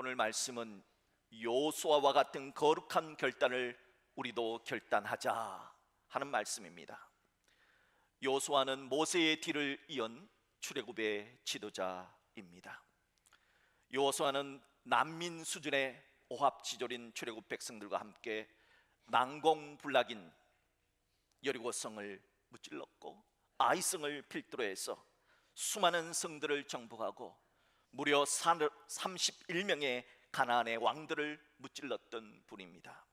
오늘 말씀은 요수아와 같은 거룩한 결단을 우리도 결단하자 하는 말씀입니다. 요수아는 모세의 뒤를 이은 출애굽의 지도자입니다. 요수아는 난민 수준의 오합지졸인 출애굽 백성들과 함께 난공불락인 여리고성을 무찔렀고 아이성을 필두로 해서 수많은 성들을 정복하고 무려 31명의 가나안의 왕들을 무찔렀던 분입니다.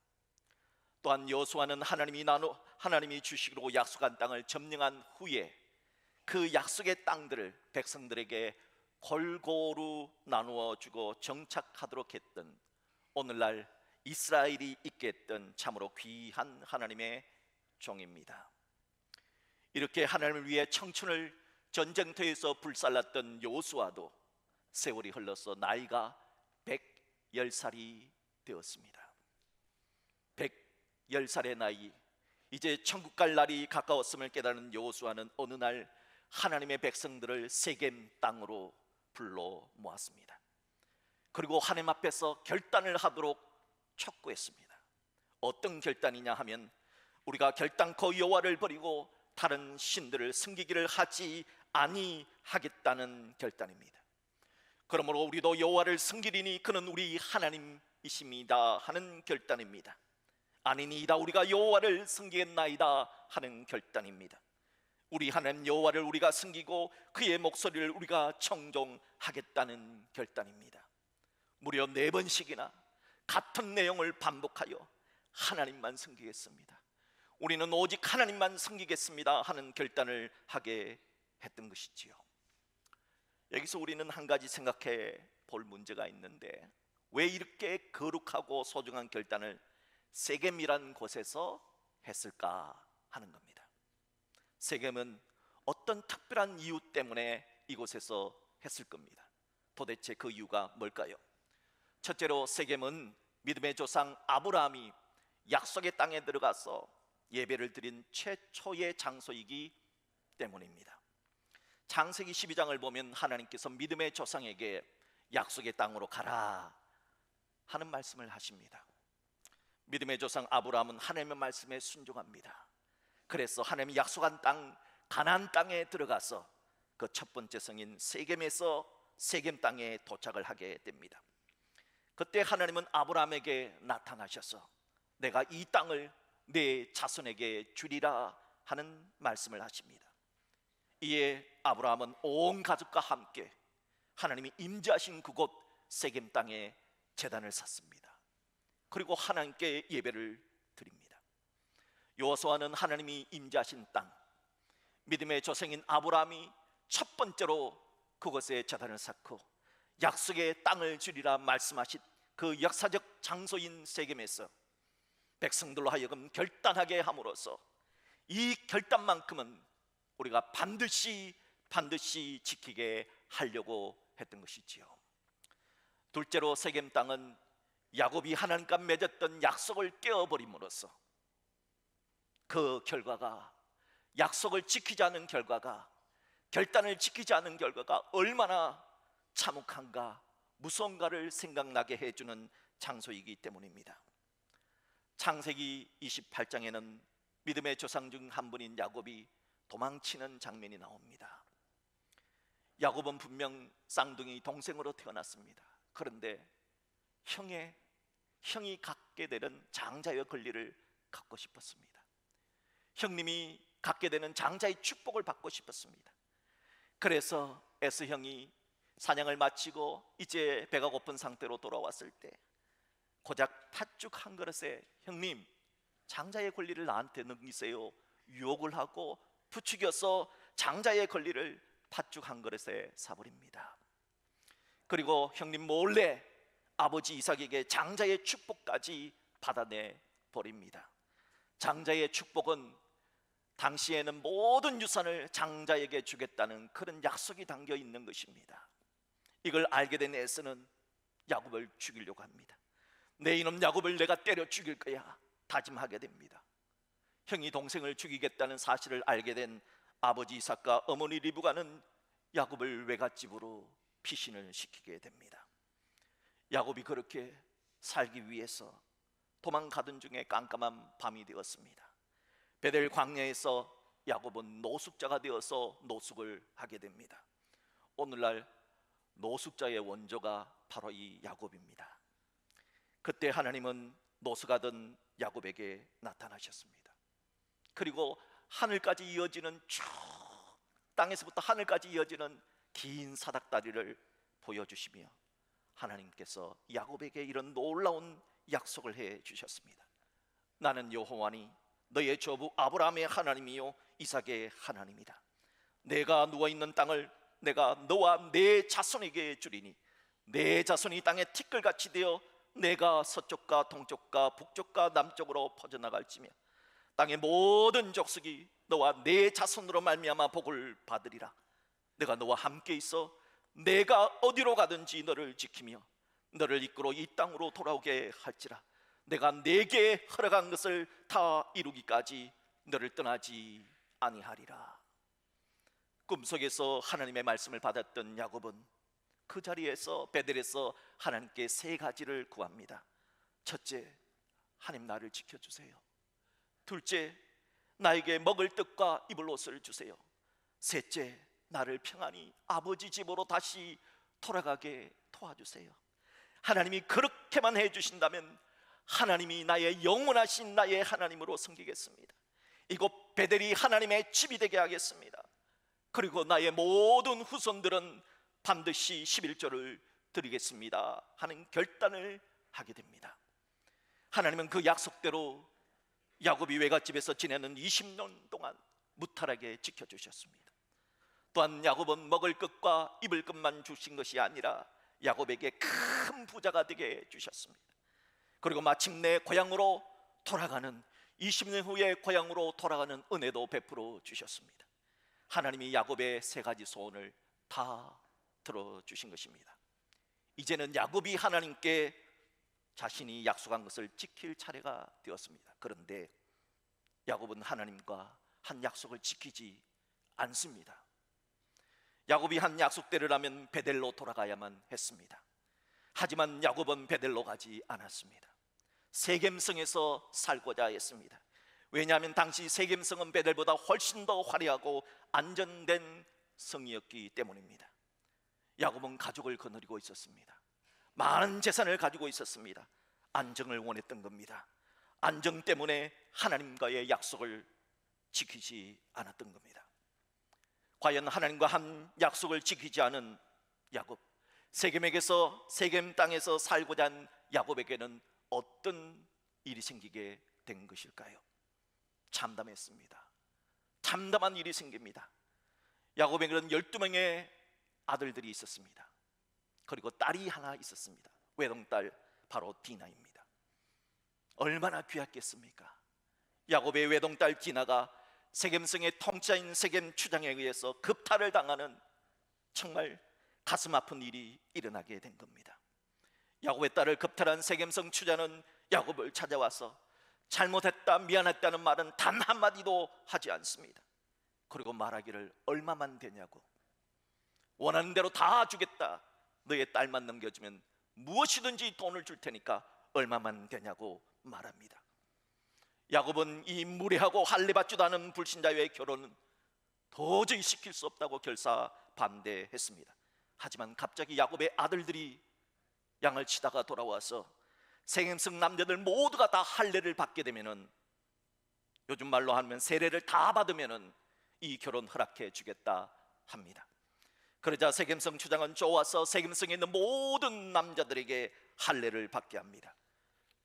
또한 여호수아는 하나님이 나누 하나님이 주시기로 약속한 땅을 점령한 후에 그 약속의 땅들을 백성들에게 골고루 나누어 주고 정착하도록 했던 오늘날 이스라엘이 있게 했던 참으로 귀한 하나님의 종입니다. 이렇게 하나님을 위해 청춘을 전쟁터에서 불살랐던 요수아도 세월이 흘러서 나이가 110살이 되었습니다. 110살의 나이 이제 천국 갈 날이 가까웠음을 깨달은 요수아는 어느 날 하나님의 백성들을 세겜 땅으로 불러 모았습니다. 그리고 하나님 앞에서 결단을 하도록 촉구했습니다. 어떤 결단이냐 하면 우리가 결단코 여호와를 버리고 다른 신들을 섬기기를 하지 아니하겠다는 결단입니다. 그러므로 우리도 여호와를 섬기리니 그는 우리 하나님이십니다 하는 결단입니다. 아니니이다 우리가 여호와를 섬기겠나이다 하는 결단입니다. 우리 하나님 여호와를 우리가 섬기고 그의 목소리를 우리가 청종하겠다는 결단입니다. 무려 네 번씩이나 같은 내용을 반복하여 하나님만 섬기겠습니다. 우리는 오직 하나님만 섬기겠습니다 하는 결단을 하게 했던 것이지요. 여기서 우리는 한 가지 생각해 볼 문제가 있는데 왜 이렇게 거룩하고 소중한 결단을 세겜이란 곳에서 했을까 하는 겁니다. 세겜은 어떤 특별한 이유 때문에 이곳에서 했을 겁니다. 도대체 그 이유가 뭘까요? 첫째로 세겜은 믿음의 조상 아브라함이 약속의 땅에 들어가서 예배를 드린 최초의 장소이기 때문입니다. 창세기 12장을 보면 하나님께서 믿음의 조상에게 약속의 땅으로 가라 하는 말씀을 하십니다. 믿음의 조상 아브라함은 하나님의 말씀에 순종합니다. 그래서 하나님이 약속한 땅 가나안 땅에 들어가서 그 첫 번째 성인 세겜에서 세겜 땅에 도착을 하게 됩니다. 그때 하나님은 아브라함에게 나타나셔서 내가 이 땅을 내 자손에게 주리라 하는 말씀을 하십니다. 이에 아브라함은 온 가족과 함께 하나님이 임재하신 그곳 세겜 땅에 제단을 샀습니다. 그리고 하나님께 예배를 드립니다. 요호수아는 하나님이 임재하신 땅 믿음의 조상인 아브라함이 첫 번째로 그곳에 제단을 쌓고 약속의 땅을 주리라 말씀하신 그 역사적 장소인 세겜에서 백성들로 하여금 결단하게 함으로써 이 결단만큼은 우리가 반드시 반드시 지키게 하려고 했던 것이지요. 둘째로 세겜 땅은 야곱이 하나님과 맺었던 약속을 깨어버림으로써 그 결과가 약속을 지키지 않은 결과가 결단을 지키지 않은 결과가 얼마나 참혹한가 무서운가를 생각나게 해주는 장소이기 때문입니다. 창세기 28장에는 믿음의 조상 중 한 분인 야곱이 도망치는 장면이 나옵니다. 야곱은 분명 쌍둥이 동생으로 태어났습니다. 그런데 형의 형이 갖게 되는 장자의 권리를 갖고 싶었습니다. 형님이 갖게 되는 장자의 축복을 받고 싶었습니다. 그래서 에스 형이 사냥을 마치고 이제 배가 고픈 상태로 돌아왔을 때 고작 팥죽 한 그릇에 형님 장자의 권리를 나한테 넘기세요 유혹을 하고 부추겨서 장자의 권리를 팥죽 한 그릇에 사버립니다. 그리고 형님 몰래 아버지 이삭에게 장자의 축복까지 받아내 버립니다. 장자의 축복은 당시에는 모든 유산을 장자에게 주겠다는 그런 약속이 담겨 있는 것입니다. 이걸 알게 된 에스는 야곱을 죽이려고 합니다. 내 이놈 야곱을 내가 때려 죽일 거야 다짐하게 됩니다. 형이 동생을 죽이겠다는 사실을 알게 된 아버지 이삭과 어머니 리브가는 야곱을 외갓집으로 피신을 시키게 됩니다. 야곱이 그렇게 살기 위해서 도망가던 중에 깜깜한 밤이 되었습니다. 베델 광야에서 야곱은 노숙자가 되어서 노숙을 하게 됩니다. 오늘날 노숙자의 원조가 바로 이 야곱입니다. 그때 하나님은 노숙하던 야곱에게 나타나셨습니다. 그리고 하늘까지 이어지는 쭉 땅에서부터 하늘까지 이어지는 긴 사닥다리를 보여주시며 하나님께서 야곱에게 이런 놀라운 약속을 해 주셨습니다. 나는 여호와니 너의 조부 아브라함의 하나님이요 이삭의 하나님이다. 내가 누워 있는 땅을 내가 너와 내 자손에게 주리니 내 자손이 땅에 티끌같이 되어 내가 서쪽과 동쪽과 북쪽과 남쪽으로 퍼져나갈지며 땅의 모든 족속이 너와 내 자손으로 말미암아 복을 받으리라. 내가 너와 함께 있어 내가 어디로 가든지 너를 지키며 너를 이끌어 이 땅으로 돌아오게 할지라. 내가 내게 허락한 것을 다 이루기까지 너를 떠나지 아니하리라. 꿈속에서 하나님의 말씀을 받았던 야곱은 그 자리에서 베델에서 하나님께 세 가지를 구합니다. 첫째, 하나님 나를 지켜주세요. 둘째, 나에게 먹을 떡과 입을 옷을 주세요. 셋째, 나를 평안히 아버지 집으로 다시 돌아가게 도와주세요. 하나님이 그렇게만 해 주신다면 하나님이 나의 영원하신 나의 하나님으로 섬기겠습니다. 이곳 베델이 하나님의 집이 되게 하겠습니다. 그리고 나의 모든 후손들은 반드시 11조를 드리겠습니다 하는 결단을 하게 됩니다. 하나님은 그 약속대로 야곱이 외갓집에서 지내는 20년 동안 무탈하게 지켜주셨습니다. 또한 야곱은 먹을 것과 입을 것만 주신 것이 아니라 야곱에게 큰 부자가 되게 해주셨습니다. 그리고 마침내 고향으로 돌아가는 20년 후에 고향으로 돌아가는 은혜도 베풀어 주셨습니다. 하나님이 야곱의 세 가지 소원을 다 들어 주신 것입니다. 이제는 야곱이 하나님께 자신이 약속한 것을 지킬 차례가 되었습니다. 그런데 야곱은 하나님과 한 약속을 지키지 않습니다. 야곱이 한 약속대로라면 베델로 돌아가야만 했습니다. 하지만 야곱은 베델로 가지 않았습니다. 세겜성에서 살고자 했습니다. 왜냐하면 당시 세겜성은 베델보다 훨씬 더 화려하고 안전된 성이었기 때문입니다. 야곱은 가족을 거느리고 있었습니다. 많은 재산을 가지고 있었습니다. 안정을 원했던 겁니다. 안정 때문에 하나님과의 약속을 지키지 않았던 겁니다. 과연 하나님과 한 약속을 지키지 않은 야곱, 세겜에게서 세겜 땅에서 살고자 한 야곱에게는 어떤 일이 생기게 된 것일까요? 참담했습니다. 참담한 일이 생깁니다. 야곱에게는 12명의 아들들이 있었습니다. 그리고 딸이 하나 있었습니다. 외동딸 바로 디나입니다. 얼마나 귀했겠습니까? 야곱의 외동딸 디나가 세겜성의 통치자인 세겜 추장에 의해서 급탈을 당하는 정말 가슴 아픈 일이 일어나게 된 겁니다. 야곱의 딸을 급탈한 세겜성 추자는 야곱을 찾아와서 잘못했다 미안했다는 말은 단 한마디도 하지 않습니다. 그리고 말하기를 얼마만 되냐고 원하는 대로 다 주겠다. 너의 딸만 넘겨주면 무엇이든지 돈을 줄 테니까 얼마만 되냐고 말합니다. 야곱은 이 무례하고 할례받지도 않은 불신자와의 결혼은 도저히 시킬 수 없다고 결사 반대했습니다. 하지만 갑자기 야곱의 아들들이 양을 치다가 돌아와서 생임성 남자들 모두가 다 할례를 받게 되면은 요즘 말로 하면 세례를 다 받으면은 이 결혼 허락해 주겠다 합니다. 그러자 세겜성 주장은 좋아서 세겜성에 있는 모든 남자들에게 할례를 받게 합니다.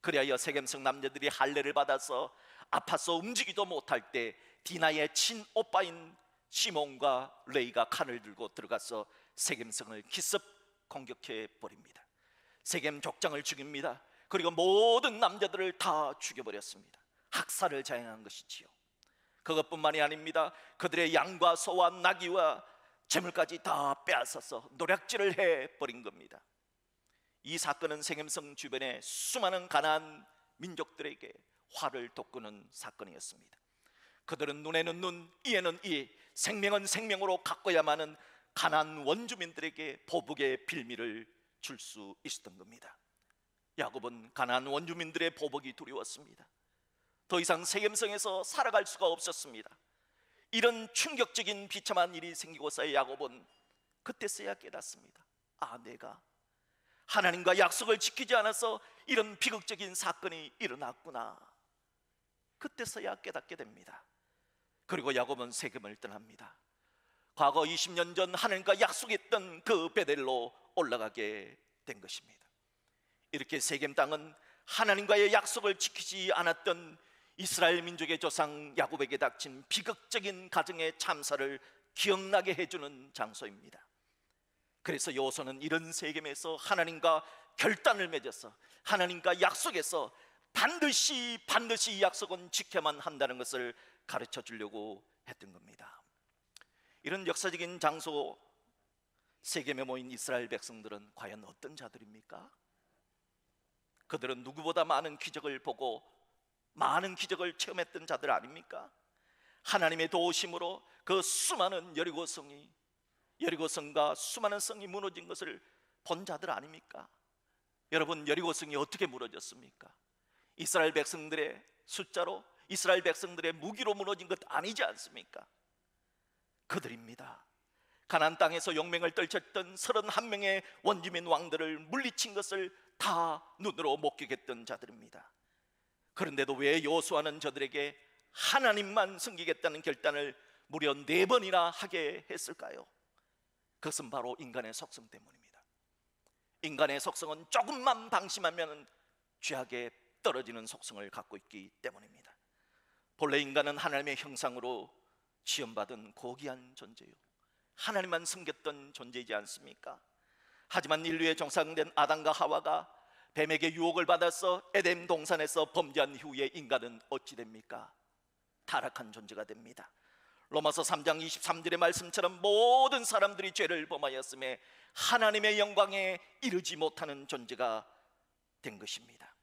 그리하여 세겜성 남자들이 할례를 받아서 아파서 움직이도 못할 때 디나의 친오빠인 시몬과 레이가 칼을 들고 들어가서 세겜성을 기습 공격해 버립니다. 세겜 족장을 죽입니다. 그리고 모든 남자들을 다 죽여버렸습니다. 학살을 자행한 것이지요. 그것뿐만이 아닙니다. 그들의 양과 소와 나귀와 재물까지 다 빼앗아서 노략질을 해 버린 겁니다. 이 사건은 생엠성 주변의 수많은 가난 민족들에게 화를 돋구는 사건이었습니다. 그들은 눈에는 눈, 이에는 이, 생명은 생명으로 가꿔야만은 가난 원주민들에게 보복의 빌미를 줄 수 있었던 겁니다. 야곱은 가나안 원주민들의 보복이 두려웠습니다. 더 이상 세겜성에서 살아갈 수가 없었습니다. 이런 충격적인 비참한 일이 생기고서야 야곱은 그때서야 깨닫습니다. 아, 내가 하나님과 약속을 지키지 않아서 이런 비극적인 사건이 일어났구나. 그때서야 깨닫게 됩니다. 그리고 야곱은 세겜을 떠납니다. 과거 20년 전 하나님과 약속했던 그 베델로 올라가게 된 것입니다. 이렇게 세겜 땅은 하나님과의 약속을 지키지 않았던 이스라엘 민족의 조상 야곱에게 닥친 비극적인 가정의 참사를 기억나게 해주는 장소입니다. 그래서 여호수아는 이런 세겜에서 하나님과 결단을 맺어서 하나님과 약속해서 반드시 반드시 이 약속은 지켜만 한다는 것을 가르쳐 주려고 했던 겁니다. 이런 역사적인 장소 세겜에 모인 이스라엘 백성들은 과연 어떤 자들입니까? 그들은 누구보다 많은 기적을 보고 많은 기적을 체험했던 자들 아닙니까? 하나님의 도우심으로 그 수많은 여리고 성이 여리고 성과 수많은 성이 무너진 것을 본 자들 아닙니까? 여러분 여리고 성이 어떻게 무너졌습니까? 이스라엘 백성들의 숫자로 이스라엘 백성들의 무기로 무너진 것 아니지 않습니까? 그들입니다. 가나안 땅에서 용맹을 떨쳤던 31명의 원주민 왕들을 물리친 것을 다 눈으로 목격했던 자들입니다. 그런데도 왜 여호수아는 저들에게 하나님만 섬기겠다는 결단을 무려 네 번이나 하게 했을까요? 그것은 바로 인간의 속성 때문입니다. 인간의 속성은 조금만 방심하면 죄악에 떨어지는 속성을 갖고 있기 때문입니다. 본래 인간은 하나님의 형상으로 지음받은 고귀한 존재요. 하나님만 섬겼던 존재이지 않습니까? 하지만 인류의 정상된 아담과 하와가 뱀에게 유혹을 받아서 에덴 동산에서 범죄한 후에 인간은 어찌 됩니까? 타락한 존재가 됩니다. 로마서 3장 23절의 말씀처럼 모든 사람들이 죄를 범하였음에 하나님의 영광에 이르지 못하는 존재가 된 것입니다.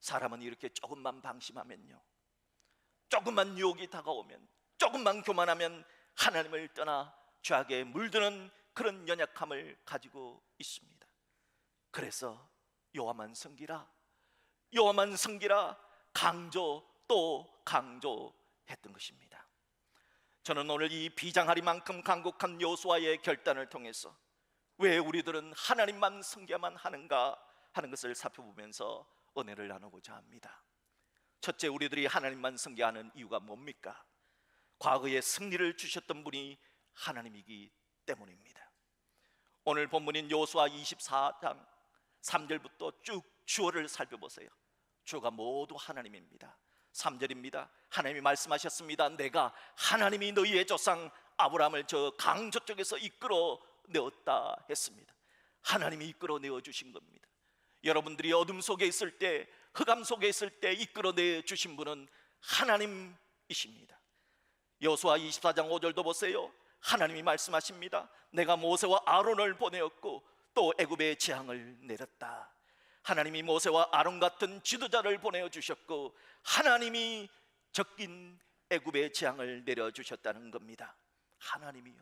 사람은 이렇게 조금만 방심하면요. 조금만 유혹이 다가오면 조금만 교만하면 하나님을 떠나 죄악에 물드는 그런 연약함을 가지고 있습니다. 그래서 여호와만 섬기라. 여호와만 섬기라. 강조 또 강조했던 것입니다. 저는 오늘 이 비장하리만큼 강국한 여호수아의 결단을 통해서 왜 우리들은 하나님만 섬겨야만 하는가 하는 것을 살펴보면서 은혜를 나누고자 합니다. 첫째, 우리들이 하나님만 섬겨야 하는 이유가 뭡니까? 과거에 승리를 주셨던 분이 하나님이기 때문입니다. 오늘 본문인 여호수아 24장 3절부터 쭉 주어를 살펴보세요. 주어가 모두 하나님입니다. 3절입니다. 하나님이 말씀하셨습니다. 내가 하나님이 너희의 조상 아브라함을 저 강저 쪽에서 이끌어 내었다 했습니다. 하나님이 이끌어 내어 주신 겁니다. 여러분들이 어둠 속에 있을 때, 흑암 속에 있을 때 이끌어 내 주신 분은 하나님이십니다. 여호수아 24장 5절도 보세요. 하나님이 말씀하십니다. 내가 모세와 아론을 보내었고 또 애굽의 재앙을 내렸다. 하나님이 모세와 아론 같은 지도자를 보내어 주셨고 하나님이 적긴 애굽의 재앙을 내려 주셨다는 겁니다. 하나님이요.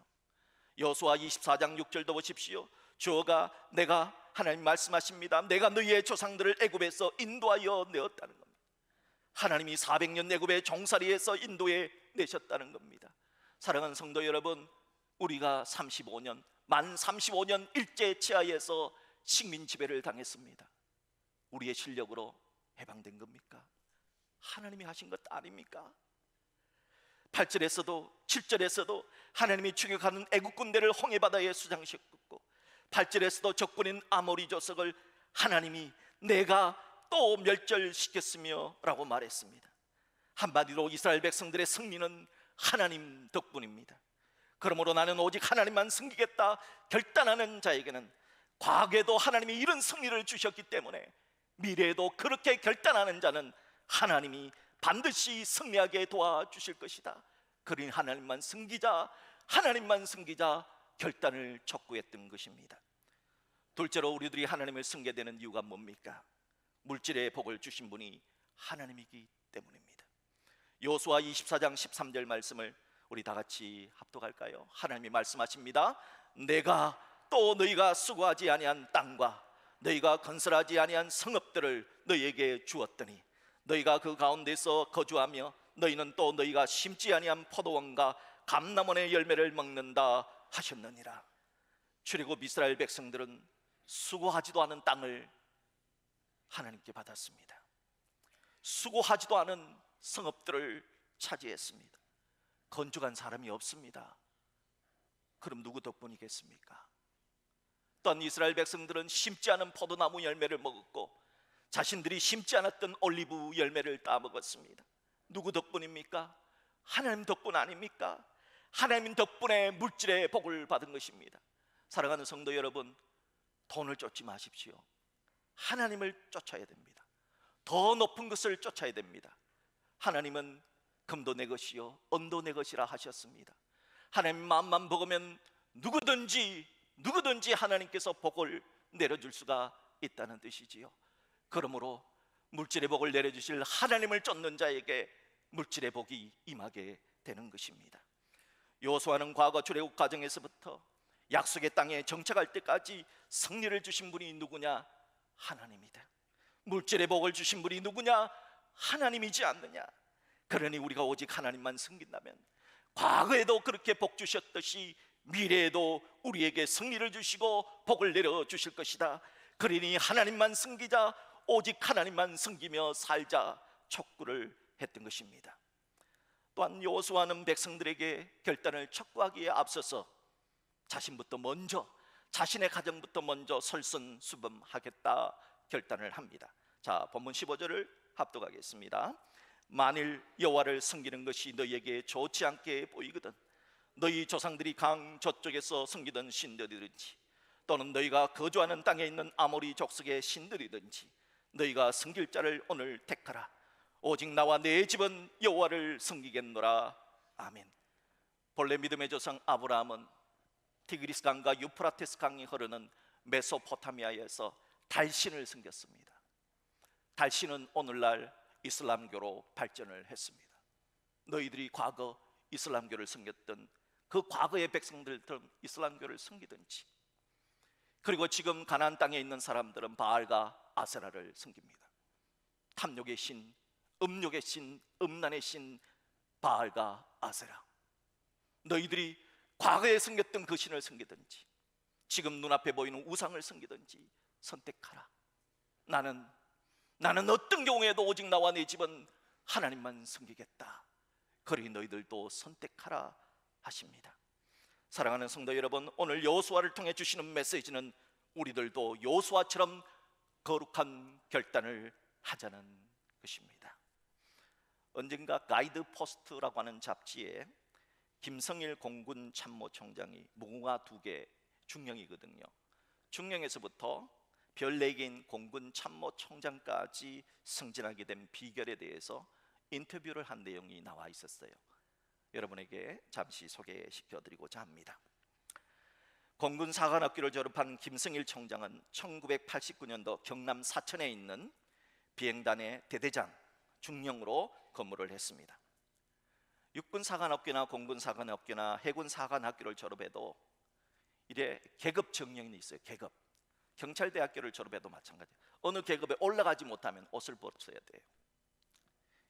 여호수아 24장 6절도 보십시오. 주어가 내가 하나님 말씀하십니다. 내가 너희의 조상들을 애굽에서 인도하여 내었다는 겁니다. 하나님이 400년 애굽의 종살이에서 인도해 내셨다는 겁니다. 사랑하는 성도 여러분, 우리가 35년 만 35년 일제 치하에서 식민 지배를 당했습니다. 우리의 실력으로 해방된 겁니까? 하나님이 하신 것 아닙니까? 8절에서도 7절에서도 하나님이 추격하는 애국 군대를 홍해 바다에 수장시켰고 8절에서도 적군인 아모리 조석을 하나님이 내가 또 멸절시켰으며라고 말했습니다. 한마디로 이스라엘 백성들의 승리는 하나님 덕분입니다. 그러므로 나는 오직 하나님만 승리겠다 결단하는 자에게는 과거에도 하나님이 이런 승리를 주셨기 때문에 미래에도 그렇게 결단하는 자는 하나님이 반드시 승리하게 도와주실 것이다. 그러니 하나님만 승기자, 하나님만 승기자 결단을 촉구했던 것입니다. 둘째로 우리들이 하나님을 승게 되는 이유가 뭡니까? 물질의 복을 주신 분이 하나님이기 때문입니다. 요수아 24장 13절 말씀을 우리 다 같이 합독할까요? 하나님이 말씀하십니다. 내가 또 너희가 수고하지 아니한 땅과 너희가 건설하지 아니한 성읍들을 너희에게 주었더니 너희가 그 가운데서 거주하며 너희는 또 너희가 심지 아니한 포도원과 감남원의 열매를 먹는다 하셨느니라 출애굽 이스라엘 백성들은 수고하지도 않은 땅을 하나님께 받았습니다 수고하지도 않은 성읍들을 차지했습니다 건축한 사람이 없습니다 그럼 누구 덕분이겠습니까? 또한 이스라엘 백성들은 심지 않은 포도나무 열매를 먹었고 자신들이 심지 않았던 올리브 열매를 따 먹었습니다. 누구 덕분입니까? 하나님 덕분 아닙니까? 하나님 덕분에 물질의 복을 받은 것입니다. 사랑하는 성도 여러분, 돈을 쫓지 마십시오. 하나님을 쫓아야 됩니다. 더 높은 것을 쫓아야 됩니다. 하나님은 금도 내 것이요 은도 내 것이라 하셨습니다. 하나님 마음만 먹으면 누구든지 누구든지 하나님께서 복을 내려줄 수가 있다는 뜻이지요. 그러므로 물질의 복을 내려주실 하나님을 쫓는 자에게 물질의 복이 임하게 되는 것입니다. 요수아는 과거 출애굽 과정에서부터 약속의 땅에 정착할 때까지 승리를 주신 분이 누구냐? 하나님이다. 물질의 복을 주신 분이 누구냐? 하나님이지 않느냐? 그러니 우리가 오직 하나님만 섬긴다면 과거에도 그렇게 복 주셨듯이 미래에도 우리에게 승리를 주시고 복을 내려 주실 것이다. 그러니 하나님만 섬기자 오직 하나님만 섬기며 살자 촉구를 했던 것입니다. 또한 요수아는 백성들에게 결단을 촉구하기에 앞서서 자신부터 먼저 자신의 가정부터 먼저 설선수범하겠다 결단을 합니다. 자, 본문 15절을 합독하겠습니다. 만일 여호와를 섬기는 것이 너희에게 좋지 않게 보이거든 너희 조상들이 강 저쪽에서 섬기던 신들이든지 또는 너희가 거주하는 땅에 있는 아모리 족속의 신들이든지 너희가 섬길 자를 오늘 택하라. 오직 나와 내 집은 여호와를 섬기겠노라. 아멘. 본래 믿음의 조상 아브라함은 티그리스 강과 유프라테스 강이 흐르는 메소포타미아에서 달신을 섬겼습니다. 달신은 오늘날 이슬람교로 발전을 했습니다 너희들이 과거 이슬람교를 섬겼던 그 과거의 백성들처럼 이슬람교를 섬기든지 그리고 지금 가나안 땅에 있는 사람들은 바알과 아세라를 섬깁니다. 탐욕의 신, 음욕의 신, 음란의 신 바알과 아세라. 너희들이 과거에 섬겼던 그 신을 섬기든지 지금 눈앞에 보이는 우상을 섬기든지 선택하라. 나는 나는 어떤 경우에도 오직 나와 내 집은 하나님만 섬기겠다. 그러니 너희들도 선택하라 하십니다. 사랑하는 성도 여러분, 오늘 여호수아를 통해 주시는 메시지는 우리들도 여호수아처럼 거룩한 결단을 하자는 것입니다. 언젠가 가이드 포스트라고 하는 잡지에 김성일 공군 참모총장이 무궁화 두 개 중령이거든요. 중령에서부터 별 4개인 공군 참모총장까지 승진하게 된 비결에 대해서 인터뷰를 한 내용이 나와 있었어요. 여러분에게 잠시 소개시켜 드리고자 합니다. 공군 사관학교를 졸업한 김승일 총장은 1989년도 경남 사천에 있는 비행단의 대대장 중령으로 근무를 했습니다. 육군 사관학교나 공군 사관학교나 해군 사관학교를 졸업해도 이래 계급 정령이 있어요. 계급. 경찰대학교를 졸업해도 마찬가지. 어느 계급에 올라가지 못하면 옷을 벗어야 돼요.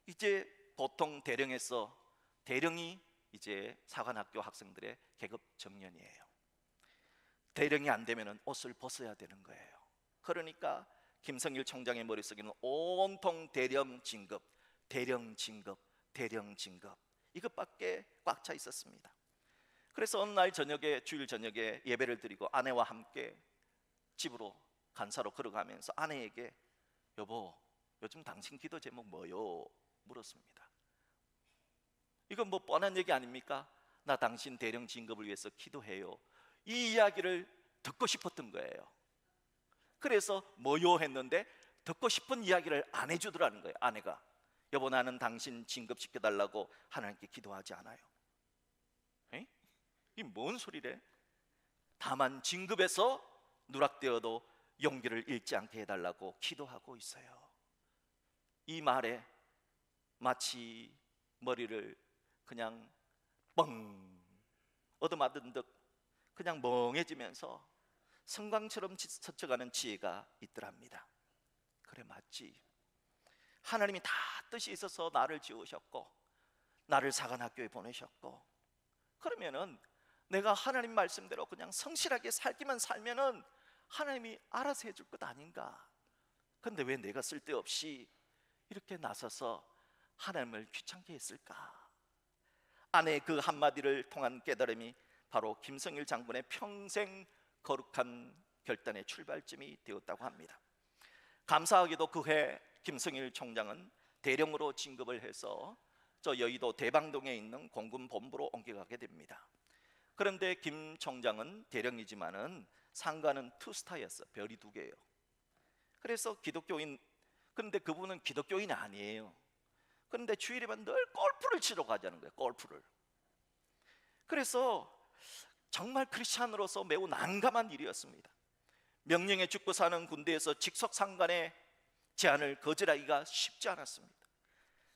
이제 보통 대령에서 대령이 이제 사관학교 학생들의 계급 정년이에요. 대령이 안 되면 옷을 벗어야 되는 거예요. 그러니까 김성일 총장의 머릿속에는 온통 대령 진급, 대령 진급, 대령 진급 이것밖에 꽉 차 있었습니다. 그래서 어느 날 저녁에 주일 저녁에 예배를 드리고 아내와 함께 집으로 간사로 걸어가면서 아내에게 여보 요즘 당신 기도 제목 뭐요? 물었습니다. 이건 뭐 뻔한 얘기 아닙니까? 나 당신 대령 진급을 위해서 기도해요. 이 이야기를 듣고 싶었던 거예요. 그래서 뭐요 했는데 듣고 싶은 이야기를 안 해주더라는 거예요. 아내가 여보 나는 당신 진급 시켜 달라고 하나님께 기도하지 않아요. 이 뭔 소리래? 다만 진급에서 누락되어도 용기를 잃지 않게 해달라고 기도하고 있어요. 이 말에 마치 머리를 그냥 뻥 얻어맞은 듯 그냥 멍해지면서 성광처럼 지- 스쳐가는 지혜가 있더랍니다. 그래 맞지. 하나님이 다 뜻이 있어서 나를 지으셨고 나를 사관학교에 보내셨고 그러면은 내가 하나님 말씀대로 그냥 성실하게 살기만 살면은 하나님이 알아서 해줄 것 아닌가? 근데 왜 내가 쓸데없이 이렇게 나서서 하나님을 귀찮게 했을까? 아내의 그 한마디를 통한 깨달음이 바로 김성일 장군의 평생 거룩한 결단의 출발점이 되었다고 합니다. 감사하게도 그해 김성일 총장은 대령으로 진급을 해서 저 여의도 대방동에 있는 공군 본부로 옮겨가게 됩니다. 그런데 김 총장은 대령이지만은 상관은 투스타였어. 별이 두 개예요. 그래서 기독교인 그런데 그분은 기독교인이 아니에요. 그런데 주일에만 늘 골프를 치러 가자는 거예요. 골프를. 그래서 정말 크리스찬으로서 매우 난감한 일이었습니다. 명령에 죽고 사는 군대에서 직속 상관의 제안을 거절하기가 쉽지 않았습니다.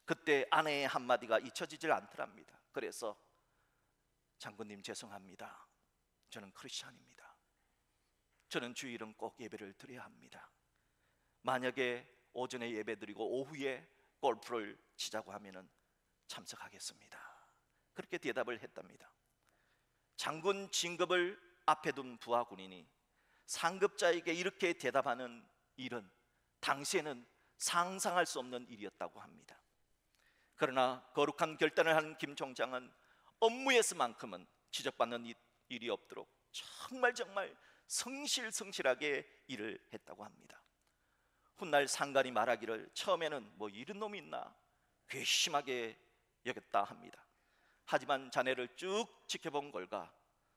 그때 아내의 한마디가 잊혀지질 않더랍니다. 그래서 장군님 죄송합니다. 저는 크리스찬입니다. 저는 주일은 꼭 예배를 드려야 합니다. 만약에 오전에 예배 드리고 오후에 골프를 치자고 하면은 참석하겠습니다. 그렇게 대답을 했답니다. 장군 진급을 앞에 둔 부하 군인이 상급자에게 이렇게 대답하는 일은 당시에는 상상할 수 없는 일이었다고 합니다. 그러나 거룩한 결단을 한 김 총장은 업무에서만큼은 지적받는 이- 일이 없도록 정말 정말 성실성실하게 일을 했다고 합니다. 훗날 상관이 말하기를 처음에는 뭐 이런 놈이 있나 괘씸하게 여겼다 합니다. 하지만 자네를 쭉 지켜본 결과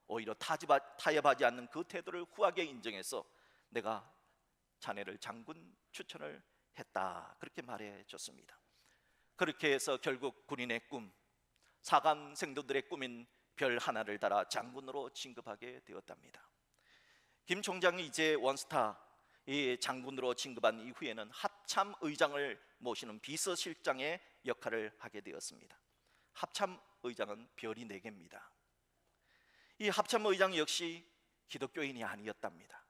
오히려 타지바, 타협하지 않는 그 태도를 후하게 인정해서 내가 자네를 장군 추천을 했다 그렇게 말해 줬습니다. 그렇게 해서 결국 군인의 꿈, 사관 생도들의 꿈인 별 하나를 달아 장군으로 진급하게 되었답니다. 김 총장이 이제 원스타 이 장군으로 진급한 이후에는 합참 의장을 모시는 비서실장의 역할을 하게 되었습니다. 합참 의장은 별이 네 개입니다. 이 합참 의장 역시 기독교인이 아니었답니다.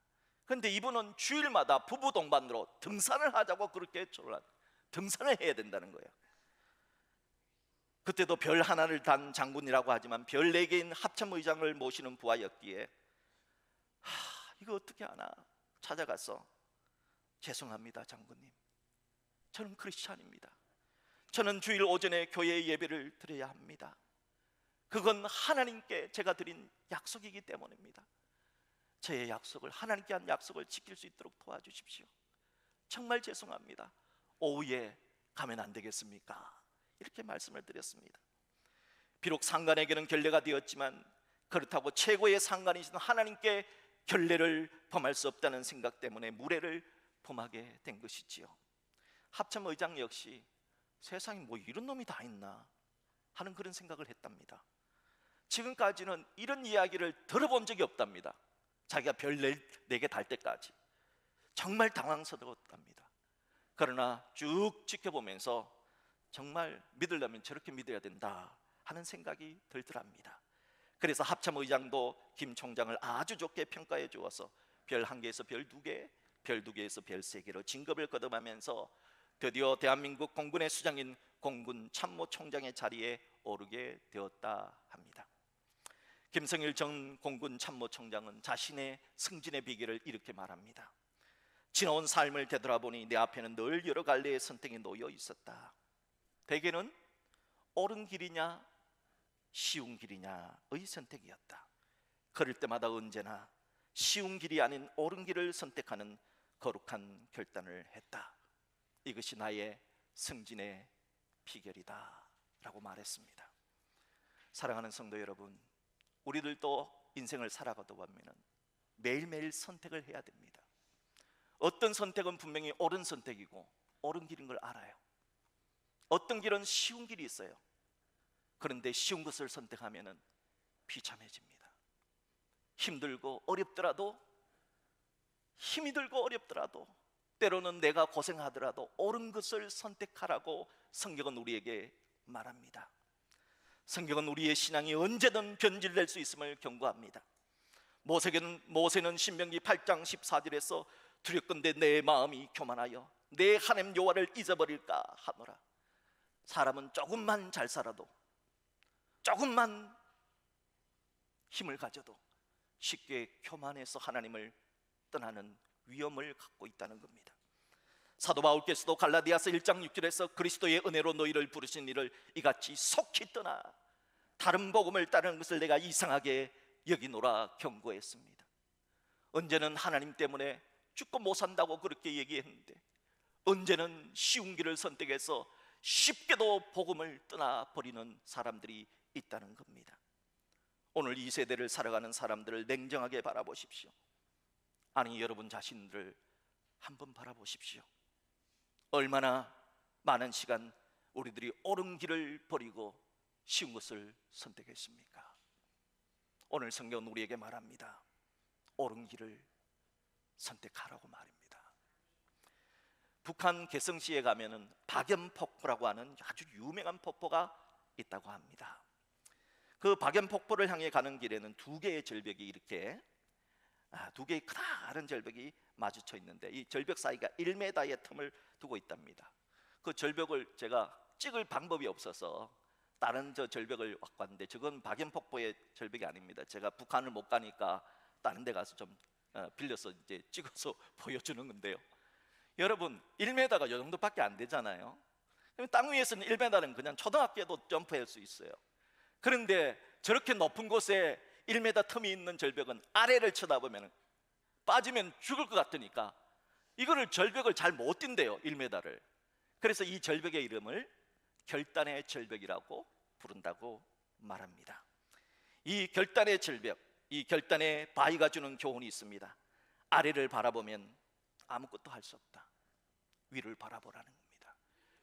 그런데 이분은 주일마다 부부 동반으로 등산을 하자고 그렇게 졸라 등산을 해야 된다는 거예요. 그때도 별 하나를 단 장군이라고 하지만 별 네 개인 합참 의장을 모시는 부하였기에 하, 이거 어떻게 하나? 찾아가서 죄송합니다 장군님. 저는 크리스찬입니다. 저는 주일 오전에 교회 예배를 드려야 합니다. 그건 하나님께 제가 드린 약속이기 때문입니다. 저의 약속을 하나님께 한 약속을 지킬 수 있도록 도와주십시오. 정말 죄송합니다. 오후에 가면 안 되겠습니까? 이렇게 말씀을 드렸습니다. 비록 상관에게는 결례가 되었지만 그렇다고 최고의 상관이신 하나님께 결례를 범할 수 없다는 생각 때문에 무례를 범하게 된 것이지요. 합참 의장 역시 세상에 뭐 이런 놈이 다 있나 하는 그런 생각을 했답니다. 지금까지는 이런 이야기를 들어본 적이 없답니다. 자기가 별네개달 때까지 정말 당황스러웠답니다. 그러나 쭉 지켜보면서 정말 믿으려면 저렇게 믿어야 된다 하는 생각이 들더랍니다. 그래서 합참 의장도 김 총장을 아주 좋게 평가해 주어서 별 한 개에서 별 두 개, 별 두 개에서 별 세 개로 진급을 거듭하면서 드디어 대한민국 공군의 수장인 공군 참모총장의 자리에 오르게 되었다 합니다. 김성일 전 공군 참모총장은 자신의 승진의 비결을 이렇게 말합니다. 지나온 삶을 되돌아보니 내 앞에는 늘 여러 갈래의 선택이 놓여 있었다. 대개는 옳은 길이냐 쉬운 길이냐의 선택이었다. 그럴 때마다 언제나 쉬운 길이 아닌 옳은 길을 선택하는 거룩한 결단을 했다. 이것이 나의 승진의 비결이다 라고 말했습니다. 사랑하는 성도 여러분, 우리들도 인생을 살아가다 보면은 매일매일 선택을 해야 됩니다. 어떤 선택은 분명히 옳은 선택이고 옳은 길인 걸 알아요. 어떤 길은 쉬운 길이 있어요. 그런데 쉬운 것을 선택하면은 비참해집니다. 힘들고 어렵더라도 힘이 들고 어렵더라도 때로는 내가 고생하더라도 옳은 것을 선택하라고 성경은 우리에게 말합니다. 성경은 우리의 신앙이 언제든 변질될 수 있음을 경고합니다. 모세는 모세는 신명기 8장 14절에서 두렵건대 내 마음이 교만하여 내 하나님 여호와를 잊어버릴까 하노라. 사람은 조금만 잘 살아도 조금만 힘을 가져도 쉽게 교만해서 하나님을 떠나는 위험을 갖고 있다는 겁니다. 사도 바울께서도 갈라디아서 1장 6절에서 그리스도의 은혜로 너희를 부르신 이를 이같이 속히 떠나 다른 복음을 따르는 것을 내가 이상하게 여기노라 경고했습니다. 언제는 하나님 때문에 죽고 못 산다고 그렇게 얘기했는데 언제는 쉬운 길을 선택해서 쉽게도 복음을 떠나 버리는 사람들이 있다는 겁니다. 오늘 이 세대를 살아가는 사람들을 냉정하게 바라보십시오. 아니 여러분 자신들을 한번 바라보십시오. 얼마나 많은 시간 우리들이 옳은 길을 버리고 쉬운 것을 선택했습니까? 오늘 성경은 우리에게 말합니다. 옳은 길을 선택하라고 말입니다. 북한 개성시에 가면은 박연폭포라고 하는 아주 유명한 폭포가 있다고 합니다. 그 박연 폭포를 향해 가는 길에는 두 개의 절벽이 이렇게 아, 두 개의 크다란 절벽이 마주쳐 있는데 이 절벽 사이가 1m의 틈을 두고 있답니다. 그 절벽을 제가 찍을 방법이 없어서 다른 저 절벽을 갖고 왔는데 저건 박연 폭포의 절벽이 아닙니다. 제가 북한을 못 가니까 다른 데 가서 좀 어, 빌려서 이제 찍어서 보여주는 건데요. 여러분 1m가 이 정도밖에 안 되잖아요. 땅 위에서는 1m는 그냥 초등학교도 점프할 수 있어요. 그런데 저렇게 높은 곳에 1m 틈이 있는 절벽은 아래를 쳐다보면 빠지면 죽을 것 같으니까 이거를 절벽을 잘 못 뛴대요 1m를. 그래서 이 절벽의 이름을 결단의 절벽이라고 부른다고 말합니다. 이 결단의 절벽 이 결단의 바위가 주는 교훈이 있습니다. 아래를 바라보면 아무것도 할 수 없다. 위를 바라보라는 겁니다.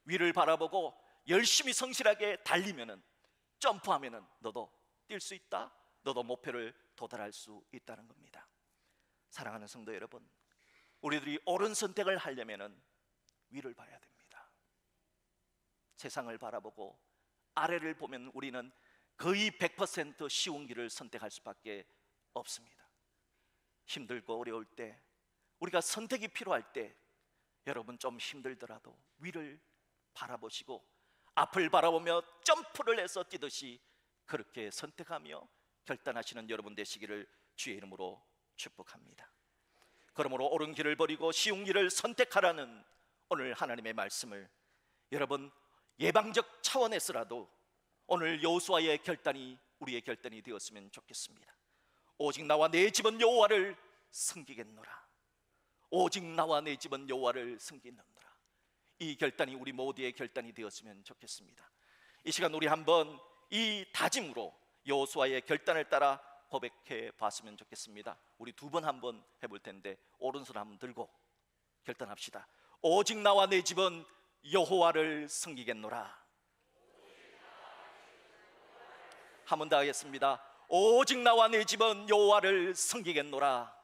위를 바라보고 열심히 성실하게 달리면은 점프하면은 너도 뛸 수 있다 너도 목표를 도달할 수 있다는 겁니다. 사랑하는 성도 여러분, 우리들이 옳은 선택을 하려면은 위를 봐야 됩니다. 세상을 바라보고 아래를 보면 우리는 거의 100% 쉬운 길을 선택할 수밖에 없습니다. 힘들고 어려울 때, 우리가 선택이 필요할 때, 여러분 좀 힘들더라도 위를 바라보시고 앞을 바라보며 점프를 해서 뛰듯이 그렇게 선택하며 결단하시는 여러분 되시기를 주의 이름으로 축복합니다. 그러므로 옳은 길을 버리고 쉬운 길을 선택하라는 오늘 하나님의 말씀을 여러분 예방적 차원에서라도 오늘 여호수아의 결단이 우리의 결단이 되었으면 좋겠습니다. 오직 나와 내 집은 여호와를 섬기겠노라. 오직 나와 내 집은 여호와를 섬기는노라. 이 결단이 우리 모두의 결단이 되었으면 좋겠습니다. 이 시간 우리 한번 이 다짐으로 여호수아의 결단을 따라 고백해 봤으면 좋겠습니다. 우리 두 번 한번 해볼 텐데 오른손 한번 들고 결단합시다. 오직 나와 내 집은 여호와를 섬기겠노라. 한 번 더 하겠습니다. 오직 나와 내 집은 여호와를 섬기겠노라.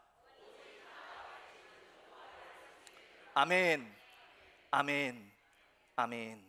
아멘. 아멘. 아멘.